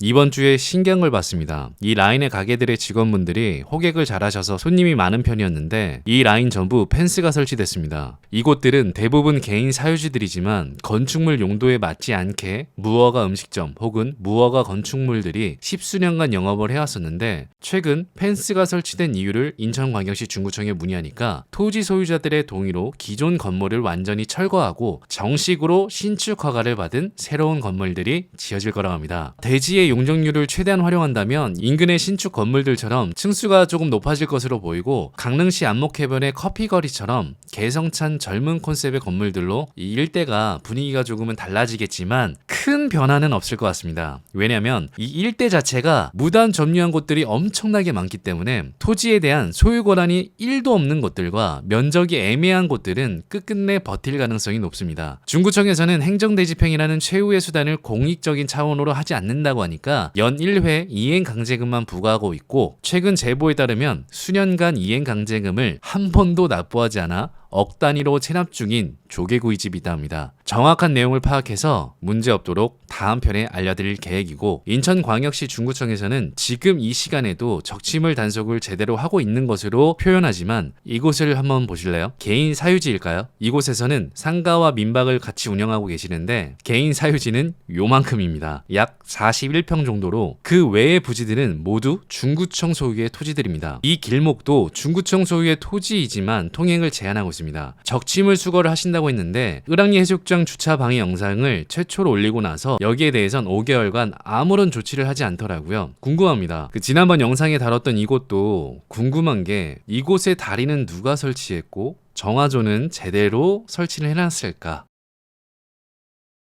이번 주에 신경을 받습니다. 이 라인의 가게들의 직원분들이 호객을 잘하셔서 손님이 많은 편이었는데 이 라인 전부 펜스가 설치됐습니다. 이곳들은 대부분 개인 사유지들이지만 건축물 용도에 맞지 않게 무허가 음식점 혹은 무허가 건축물들이 십수년간 영업을 해왔었는데 최근 펜스가 설치된 이유를 인천광역시 중구청에 문의하니까 토지 소유자들의 동의로 기존 건물을 완전히 철거하고 정식으로 신축 허가를 받은 새로운 건물들이 지어질 거라고 합니다. 대지의 용적률을 최대한 활용한다면 인근의 신축 건물들처럼 층수가 조금 높아질 것으로 보이고 강릉시 안목 해변의 커피거리처럼 개성찬 젊은 콘셉트의 건물들로 이 일대가 분위기가 조금은 달라지겠지만 큰 변화는 없을 것 같습니다. 왜냐하면 이 일대 자체가 무단 점유한 곳들이 엄청나게 많기 때문에 토지에 대한 소유 권한이 1도 없는 곳들과 면적이 애매한 곳들은 끝끝내 버틸 가능성이 높습니다. 중구청에서는 행정대집행이라는 최후의 수단을 공익적인 차원으로 하지 않는다고 하니까 연 1회 이행 강제금만 부과하고 있고 최근 제보에 따르면 수년간 이행 강제금을 한 번도 납부하지 않아 억 단위로 체납 중인 조개구이집이 있다 합니다. 정확한 내용을 파악해서 문제 없도록 다음 편에 알려드릴 계획이고 인천광역시 중구청에서는 지금 이 시간에도 적치물 단속을 제대로 하고 있는 것으로 표현하지만 이곳을 한번 보실래요? 개인 사유지일까요? 이곳에서는 상가와 민박을 같이 운영하고 계시는데 개인 사유지는 요만큼입니다. 약 41평 정도로 그 외의 부지들은 모두 중구청 소유의 토지들입니다. 이 길목도 중구청 소유의 토지이지만 통행을 제한하고 있습니다. 적치물 수거를 하신다고 했는데 을왕리 해수욕장 주차 방해 영상을 최초로 올리고 나서 여기에 대해선 5개월간 아무런 조치를 하지 않더라고요. 궁금합니다. 그 지난번 영상에 다뤘던 이곳도 궁금한 게 이곳의 다리는 누가 설치했고 정화조는 제대로 설치를 해놨을까?